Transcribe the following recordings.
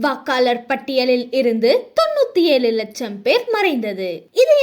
வாக்காளர் பட்டியலில் இருந்து தொண்ணூத்தி ஏழு லட்சம் பேர் மறைந்தது.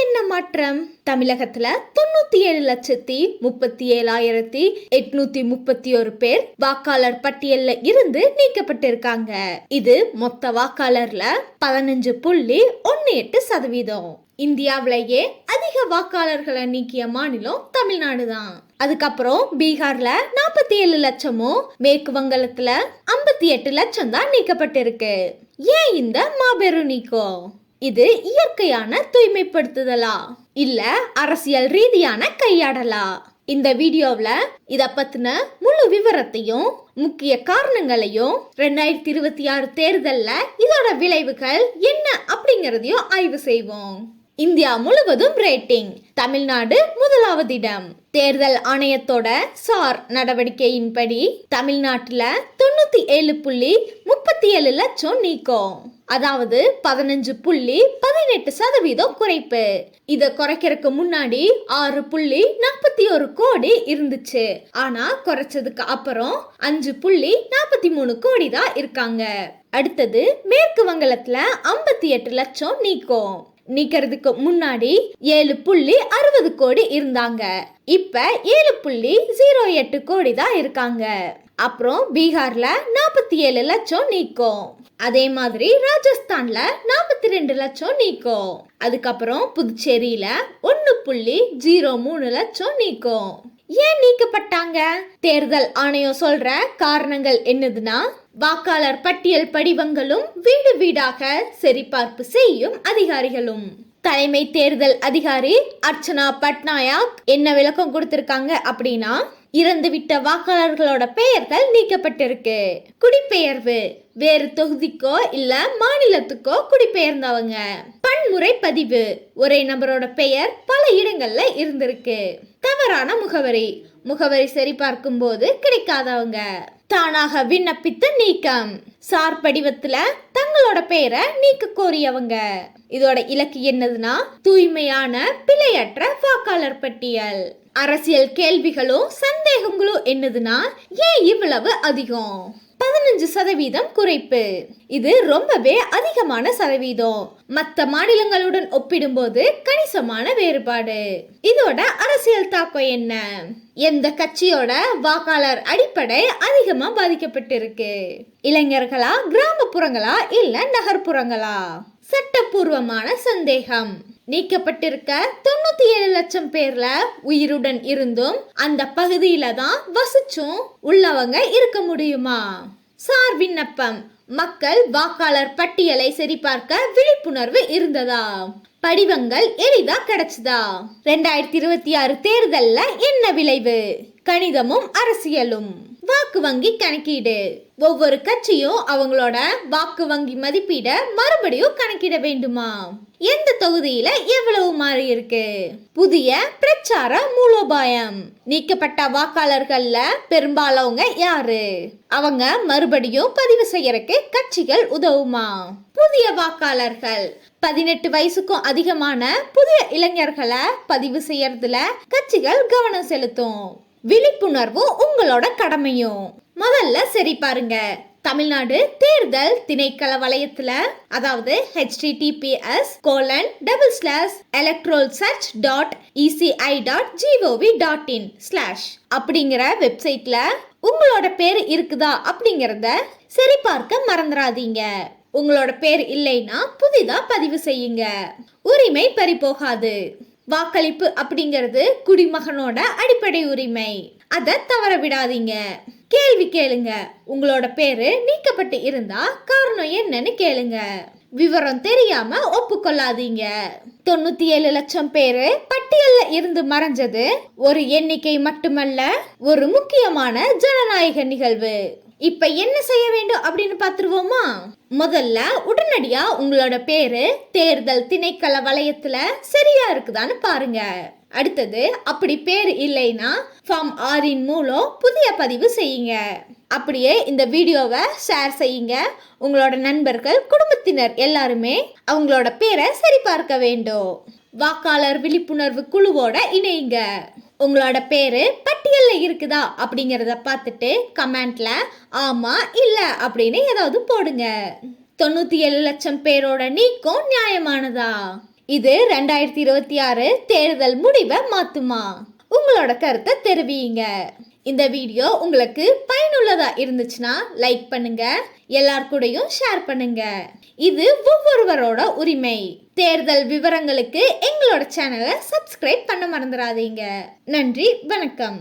என்ன மாற்றம்? தமிழகத்துல தொண்ணூத்தி ஏழு லட்சத்தி முப்பத்தி ஏழாயிரத்தி எட்நூத்தி முப்பத்தி ஒரு பேர் வாக்காளர் பட்டியல்ல இருந்து நீக்கப்பட்டிருக்காங்க. இது மொத்த வாக்காளர்ல பதினஞ்சு புள்ளி ஒன்னு எட்டு சதவீதம். இந்தியாவிலேயே அதிக வாக்காளர்களை நீக்கிய மாநிலம் தமிழ்நாடு தான். அதுக்கப்புறம் பீகார்ல நாற்பத்தி ஏழு லட்சமும் மேற்கு வங்கத்துல ஐம்பத்தி எட்டு லட்சம் தான் நீக்கப்பட்டிருக்கு. ஏன் இந்த மாபெரும் நீக்கம்? இது இயற்கையான தூய்மைப்படுத்துதலா? இல்ல அரசியல் ரீதியான கையாடலா? இந்த வீடியோவில் இதை பற்றின முழு விவரத்தையும் முக்கிய காரணங்களையும் ரெண்டாயிரத்தி இருபத்தி ஆறு தேர்தலில் இதோட விளைவுகள் என்ன அப்படிங்கிறதையும் ஆய்வு செய்வோம். இந்தியா முழுவதும் ரேட்டிங் தமிழ்நாடு முதலாவது இடம். தேர்தல் ஆணையத்தோட சார் நடவடிக்கையின்படி தமிழ்நாட்டில் தொண்ணூத்தி ஏழு புள்ளி முப்பத்தி ஏழு லட்சம் நீக்கம். அதாவது பதினஞ்சு புள்ளி பதினெட்டு சதவீதம் குறைப்பு. இத குறைக்கிறதுக்கு முன்னாடி ஆறு புள்ளி நாற்பத்தி ஒரு கோடி இருந்துச்சு. ஆனா குறைச்சதுக்கு அப்புறம் அஞ்சு புள்ளி நாற்பத்தி மூணு கோடி தான் இருக்காங்க. அடுத்தது மேற்கு வங்கலத்துல ஐம்பத்தி எட்டு லட்சம் நீக்கம். நீக்கிறதுக்கு முன்னாடி ஏழு புள்ளி அறுபது கோடி இருந்தாங்க. இப்ப ஏழு புள்ளி ஜீரோ எட்டு கோடி தான் இருக்காங்க. அப்புறம் பீகார்ல நாற்பத்தி ஏழு லட்சம் நீக்கும். அதே மாதிரி ராஜஸ்தான்ல நாற்பத்தி ரெண்டு லட்சம் நீக்கும். அதுக்கப்புறம் புதுச்சேரியில ஒன்னு புள்ளி ஜீரோ மூணு லட்சம் நீக்கும். ஏன் நீக்கப்பட்டாங்க? தேர்தல் ஆணையம் சொல்ற காரணங்கள் என்னதுன்னா வாக்காளர் பட்டியல் படிவங்களும் வீடு வீடாக சரிபார்ப்பு செய்யும் அதிகாரிகளும். தலைமை தேர்தல் அதிகாரி அர்ச்சனா பட்நாயக் என்ன விளக்கம் கொடுத்திருக்காங்க அப்படின்னா இறந்துவிட்ட வாக்காளர்களோட பெயர்கள் நீக்கப்பட்டிருக்கு. குடிபெயர்வு. வேறு தொகுதிக்கோ இல்ல மாநிலத்துக்கோ குடிபெயர்ந்தவங்க. பன்முறை பதிவு. ஒரே நபரோட பெயர் பல இடங்கள்ல இருந்திருக்கு. தவறான முகவரி. முகவரி சரிபார்க்கும் போது கிடைக்காதவங்க. தானாக விண்ணப்பித்த நீக்கம். சார் படிவத்துல தங்களோட பெயரை நீக்க கோரியவங்க இதோட இலக்கு என்னதுன்னா தூய்மையான பிழையற்ற வாக்காளர் பட்டியல். அரசியல் கேள்விகளும் சந்தேகங்களும் என்னதுன்னா ஏன் இவ்வளவு அதிகம்? பதினஞ்சு சதவீதம் குறைப்பு. இது ரொம்பவே அதிகமான சதவீதம். மற்ற மாநிலங்களுடன் ஒப்பிடும்போது கணிசமான வேறுபாடு. இதோட அரசியல் தாக்கம் என்ன? எந்த கட்சியோட வாக்காளர் அடிப்படை அதிகமா பாதிக்கப்பட்டிருக்கு? இளைஞர்களா கிராமப்புறங்களா இல்ல நகர்ப்புறங்களா? சட்டப்பூர்வமான சந்தேகம். நீக்கப்பட்டிருக்க தொண்ணூத்தி ஏழு லட்சம் பேர்ல உயிருடன் இருந்தும் அந்த பகுதியில தான் வசிச்சும் உள்ளவங்க இருக்க முடியுமா? சார் விண்ணப்பம். மக்கள் வாக்காளர் பட்டியலை சரிபார்க்க விழிப்புணர்வு இருந்ததா? படிவங்கள் எளிதா கிடைச்சதா? ரெண்டாயிரத்தி இருபத்தி ஆறு தேர்தல்ல என்ன விளைவு? கணிதமும் அரசியலும். வாக்கு வங்கி கணக்கீடு. ஒவ்வொரு கட்சியும் அவங்களோட வாக்கு வங்கி மதிப்பீட மறுபடியும் கணக்கிட வேண்டுமா? எந்த தொகுதியில எவ்வளவு மாறி இருக்கு? புதிய பிரச்சார மூலோபாயம். நீக்கப்பட்ட வாக்காளர்கள்ல பெரும்பாலவங்க யாரு? அவங்க மறுபடியும் பதிவு செய்யறக்கு கட்சிகள் உதவுமா? புதிய வாக்காளர்கள். பதினெட்டு வயசுக்கும் அதிகமான புதிய இளைஞர்களை பதிவு செய்யறதுல கட்சிகள் கவனம் செலுத்தும். விழிப்புணர்வு உங்களோட கடமையும். முதல்ல சரி பாருங்க. தமிழ்நாடு தேர்தல் திணைக்கள வளையத்துல அதாவது HTTPS colon double slash electoral search dot ECI dot GOV dot in slash அப்படிங்கிற வெப்சைட்ல உங்களோட பேர் இருக்குதா அப்படிங்கிறத சரிபார்க்க மறந்துடாதீங்க உங்களோட பேர் இல்லைன்னா புதிதா பதிவு செய்யுங்க. உரிமை பறிபோகாது. வாக்களிப்பு அப்படிங்கிறது குடிமகனோட அடிப்படை உரிமை. அதை தவற விடாதீங்க. கேள்வி கேளுங்க. உங்களோட பேரு நீக்கப்பட்டு இருந்தா காரணம் என்னன்னு கேளுங்க. விவரம் தெரியாம ஒப்புக்கொள்ளாதீங்க. தொண்ணூத்தி ஏழு லட்சம் பேரு பட்டியல்ல இருந்து மறைஞ்சது. ஒரு எண்ணிக்கை மட்டுமல்ல ஒரு முக்கியமான ஜனநாயக நிகழ்வு. இப்ப என்ன செய்ய வேண்டும் அப்படின்னு பாத்துருவோமா? முதல்ல உடனடியா உங்களோட பேரு தேர்தல் திணைக்கள வளையத்துல சரியா இருக்குதான்னு பாருங்க. அடுத்தது அப்படி பேர் இல்லைன்னா ஃபார்ம் ஆறின் மூலம் புதிய பதிவு செய்யுங்க. அப்படியே இந்த வீடியோவை ஷேர் செய்யுங்க. உங்களோட நண்பர்கள் குடும்பத்தினர் எல்லாருமே அவங்களோட பேரை சரிபார்க்க வேண்டும். வாக்காளர் விழிப்புணர்வு குழுவோட இணையுங்க. உங்களோட பேரு பட்டியல்ல இருக்குதா அப்படிங்கறத பார்த்துட்டு கமெண்ட்ல ஆமா இல்ல அப்படின்னு ஏதாவது போடுங்க. தொண்ணூத்தி ஏழு லட்சம் பேரோட நீக்கம் நியாயமானதா? இது ரெண்டாயிரத்தி இருபத்தி ஆறு தேர்தல் முடிவை மாத்துமா? உங்களோட கருத்தை தெரிவிங்க இந்த வீடியோ உங்களுக்கு பயனுள்ளதா இருந்துச்சுன்னா லைக் பண்ணுங்க எல்லார் கூடயும் ஷேர் பண்ணுங்க. இது ஒவ்வொருவரோட உரிமை. தேர்தல் விவரங்களுக்கு எங்களோட சேனலை சப்ஸ்கிரைப் பண்ண மறந்துடாதீங்க நன்றி வணக்கம்.